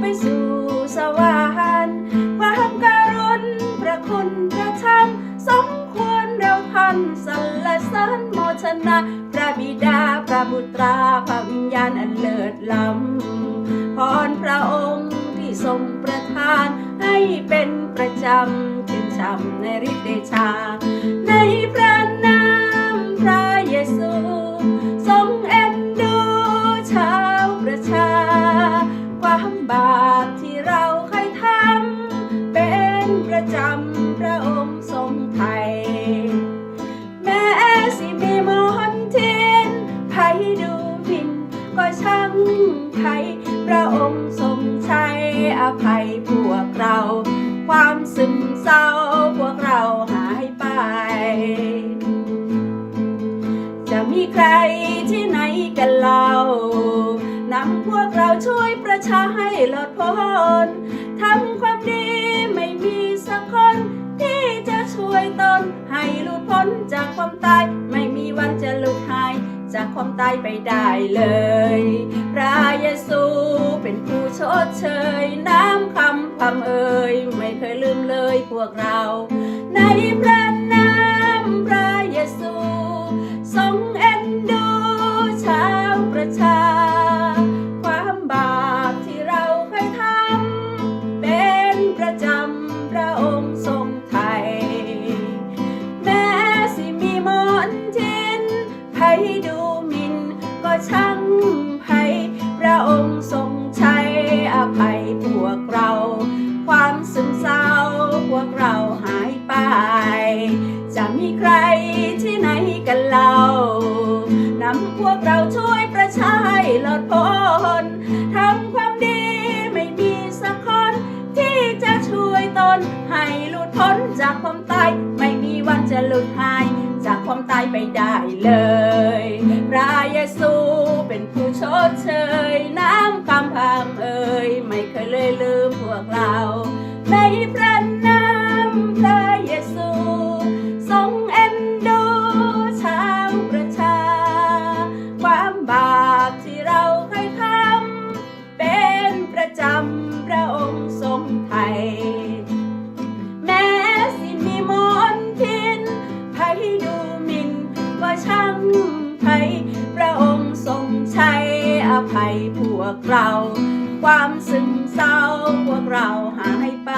ไปสู่สวรรค์ความการุณพระคุณพระธรรมสมควรเราพันสรรเสริญโมชนะ พระบิดาพระบุตราพระวิญญาณอันเลิศล้ำพรพระองค์ที่ทรงประทานให้เป็นประจำชื่นช่ำในฤทธิ์ชาในพระ ความซึมเศร้าพวกเราหายไป จะมีใครที่ไหนกันเล่านำพวกเราช่วยประชาให้หลอดพ้นทำความดีไม่มีสักคน ที่จะช่วยตนให้หลุดพ้นจากความตาย ไม่มีวันจะหลุดหายจากความตายไปได้เลย พระเยซูเป็นผู้ชดเชยน้ำคำ ความเอ่ยไม่เคยลืมเลยพวกเรา ในพระนามพระเยซูทรงเอ็นดูชาวประชา ความบาปที่เราเคยทำเป็นประจำพระองค์ทรงไทย แม้สิมีมนทินไผดูมินก็ช่างไผพระองค์ทรง ที่ไหนกันเล่านำพวกเราช่วยประชาใหลอดพ้นทำความดีไม่มีสักคน ที่จะช่วยตน ให้หลุดพ้นจากความตาย ไม่มีวันจะหลุดหาย จากความตายไปได้เลย พระเยซูเป็นผู้ชดเชย น้ำคำพามเอ่ยไม่เคยเลยลืมพวกเราในพระ วกเรา ความซึมเศร้าพวกเราหายไป